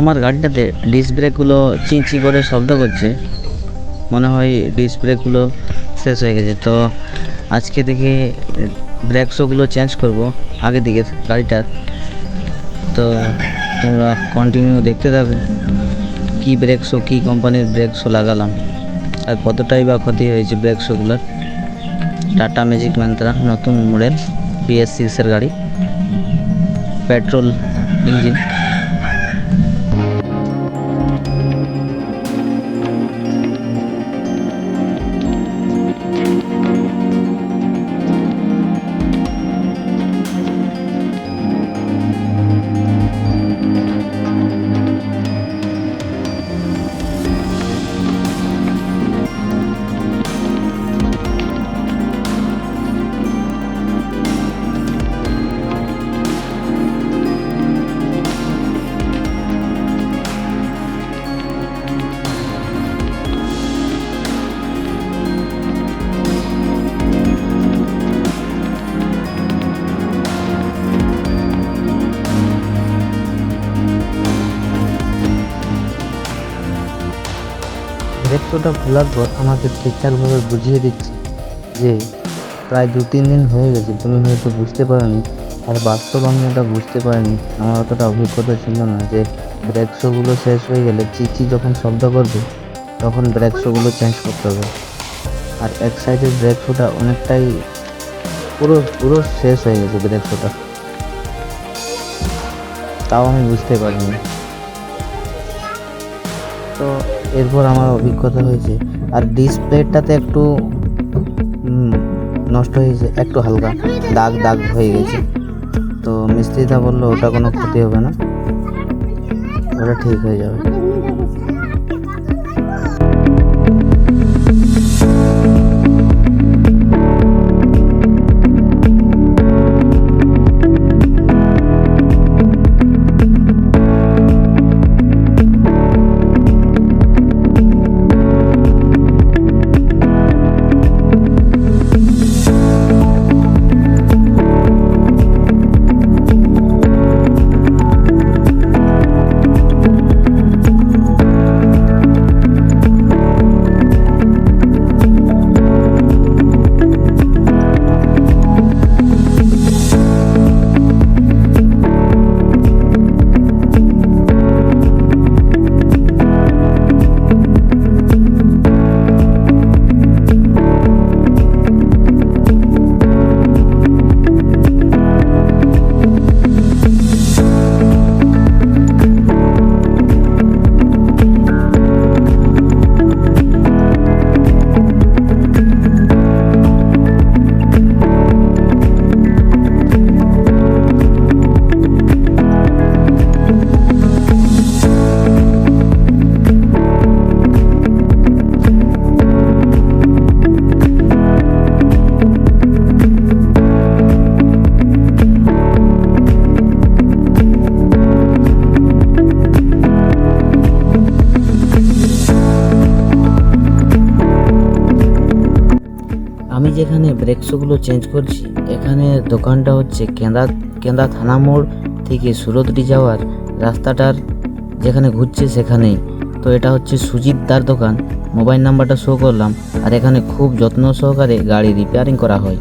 আমার গাড়িটাতে ডিস্ক ব্রেকগুলো চিঁচি করে শব্দ করছে। মনে হয় ডিস্ক ব্রেকগুলো শেষ হয়ে গেছে। তো আজকে থেকে ব্রেক শোগুলো চেঞ্জ করব আগে দিকে গাড়িটার। তো তোমরা কন্টিনিউ দেখতে থাকবে কী ব্রেক শো কী কোম্পানির ব্রেক শো লাগালাম আর কতটাই বা ক্ষতি হয়েছে ব্রেক শোগুলোর টাটা ম্যাজিক ম্যান্ত্রা নতুন মডেল বিএস সিক্সের গাড়ি। পেট্রোল ইঞ্জিন ব্রেকশোটা ভোলার পর আমাকে ঠিকঠাকভাবে বুঝিয়ে দিচ্ছে যে প্রায় দু তিন দিন হয়ে গেছে, তুমি হয়তো বুঝতে পারোনি আর বাস্তব আমি ওটা বুঝতে পারিনি। আমার অতটা অভিজ্ঞতা ছিল না যে ব্রেক শোগুলো শেষ হয়ে গেলে চিচি যখন শব্দ করবে, তখন ব্রেক শোগুলো চেঞ্জ করতে হবে। আর এক সাইডের ব্রেক শোটা অনেকটাই পুরো পুরো শেষ হয়ে গেছে ব্রেক শোটা তাও আমি বুঝতে পারিনি। তো এরপর আমার অভিজ্ঞতা হয়েছে। আর ডিসপ্লেটাতে একটু নষ্ট হয়েছে, একটু হালকা, দাগ দাগ হয়ে গেছে। তো মিস্ত্রিটা বলল, ওটা কোনো ক্ষতি হবে না। ওটা ঠিক হয়ে যাবে। যেখানে ব্রেক শোগুলো চেঞ্জ করছি, এখানে দোকানটা হচ্ছে কেন্দা কেন্দা থানা মোড় থেকে সুরতটি যাওয়ার রাস্তাটার যেখানে ঘুরছে সেখানেই। তো এটা হচ্ছে সুজিত দার দোকান, মোবাইল নাম্বারটা শো করলাম, আর এখানে খুব যত্ন সহকারে গাড়ি রিপেয়ারিং করা হয়।